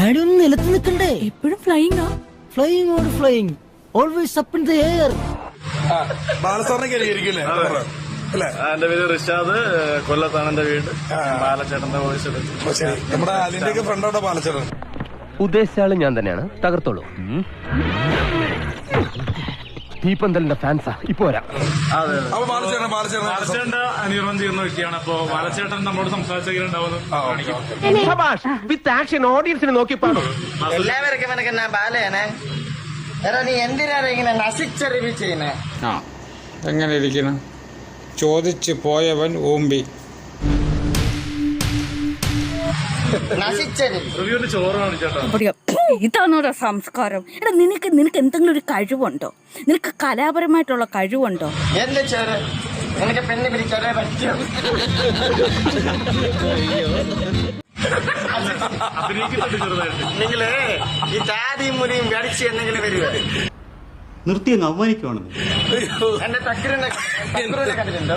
Daddy ഒന്ന് നിലത്ത് നിൽക്കണ്ടേ? എപ്പോഴും ഫ്ലൈയിങ് ആ. Flying or flying always up in the air എന്റെ പേര് റിഷാദ്. കൊല്ലത്താണ് എന്റെ വീട്. ബാലച്ചേട്ടന്റെ വോയിസ് നമ്മുടെ ഒക്കെ ഫ്രണ്ടോടെ ബാലച്ചേട്ടൻ ഉദ്ദേശിച്ച ആൾ ഞാൻ തന്നെയാണ്. തകർത്തോളൂ. തീപ്പന്തലിന്റെ ഫാൻസാ ഇപ്പൊ വരാം. അതെ അപ്പൊ ബാലചേട്ടൻ ബാലചേട്ടൻ. വ്യക്തിയാണ് അപ്പൊ ബാലച്ചേട്ടൻ നമ്മളോട് സംസാരിച്ചെങ്കിലുണ്ടാവുന്നു വിത്ത് ആക്ഷൻ ഓഡിയൻസിന് നോക്കി പാടും. എല്ലാവർക്കും എനിക്ക് ഞാൻ ബാലയാണ്? എടാ നീ എന്തിനാണ് ഇങ്ങനെ നശിച്ചറിവ് ചെയ്യുന്നേ ആ എങ്ങനെ ഇരിക്കണം? ചോദിച്ചു പോയവൻ ഓമ്പി നശിച്ചറിവ് റിവ്യൂവിന്റെ ചോറ് കാണിച്ചേട്ടാ പറയാ, "ഫു, ഇതാണോടാ സംസ്കാരം. എടാ നിനക്ക് നിനക്ക് എന്തെങ്കിലും ഒരു കഴിവുണ്ടോ? നിനക്ക് കലാപരമായിട്ടുള്ള കഴിവുണ്ടോ? നിനക്ക് പെണ്ണ് പറ്റും നിങ്ങൾ ഈ ജാതിയും മുനിയും കടിച്ച് എന്തെങ്കിലും വരുവ നിർത്തി അങ്ങ് എന്റെ തക്കറിന്റെ തക്കരണ്ട കണ്ടിട്ടുണ്ടോ?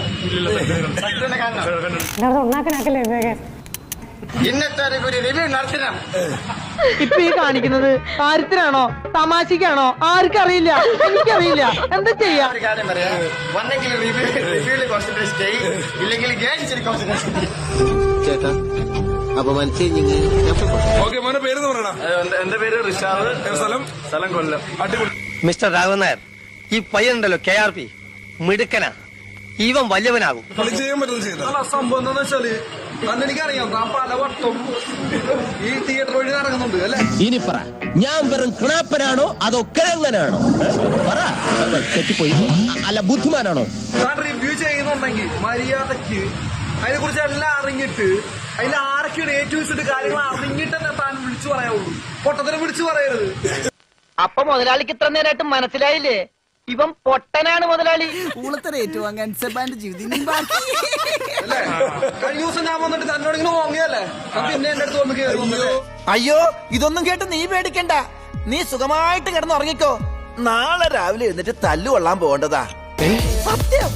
കാണണം ഇന്നത്തെ ഒരു റിവ്യൂ നടത്തണം. ഇപ്പൊ ഈ കാണിക്കുന്നത് കാര്യത്തിനാണോ തമാശക്കാണോ ആർക്കറിയില്ല. എനിക്കറിയില്ല. എന്താ ചെയ്യാ? ഒരു കാര്യം പറയാം. ഒന്നെങ്കിൽ റിവ്യൂ ചെയ്യും. ഇല്ലെങ്കിൽ ഗേൾസിൽ ചേട്ടാ അപമാനിച്ചേ ഞാൻ ഓക്കെ മോനെ പേര് പറയണം എന്റെ- എന്റെ പേര്? റിഷാദ്. സ്ഥലം സ്ഥലം കൊല്ലം. അടിപൊളി. മിസ്റ്റർ രാഘവൻ നായർ ഈ പയ്യനുണ്ടല്ലോ കെ ആർ പി മിടുക്കനാ. ഇവൻ വലിയവനാകും കളി ചെയ്യാൻ പറ്റുന്ന ചെയ്ത. സംഭവം എന്താന്ന് വെച്ചാൽ അന്ന് എനിക്കറിയാം താൻ പല വട്ടം ഈ തിയേറ്റർ വഴി നടക്കുന്നുണ്ട് അല്ലെ? ഇനി പറ ഞാൻ വെറും കിണാപ്പനാണോ അതോ കിഴങ്ങനാണോ പറ തെറ്റിപ്പോയി. അല്ല ബുദ്ധിമാനാണോ? താൻ റിവ്യൂ ചെയ്യുന്നുണ്ടെങ്കിൽ മര്യാദയ്ക്ക് അതിനെ കുറിച്ച് എല്ലാം അറിഞ്ഞിട്ട് അതിൽ ആരൊക്കെയാണ് ഏറ്റവും വെച്ചിട്ട് കാര്യങ്ങൾ അറിഞ്ഞിട്ട് തന്നെ താൻ വിളിച്ചു പറയാവുള്ളൂ. പൊട്ടത്തിനെ വിളിച്ചു പറയരുത്. അപ്പൊ മുതലാളിക്ക് ഇത്ര നേരമായിട്ട് മനസ്സിലായില്ലേ? ഇവൻ പൊട്ടനാണ് മുതലാളി. അല്ലേ? കഴിഞ്ഞ ദിവസം ഞാൻ വന്നിട്ട് തന്നോട് ഇങ്ങനെ ഓങ്ങിയല്ലേ? താൻ പിന്നെ എന്റെ അടുത്ത് വന്ന് കയറി അയ്യോ ഇതൊന്നും കേട്ട് നീ പേടിക്കണ്ട. നീ സുഖമായിട്ട് കിടന്നുറങ്ങിക്കോ. നാളെ രാവിലെ എഴുന്നിട്ട് തല്ലുകൊള്ളാൻ പോകേണ്ടതാ. സത്യം?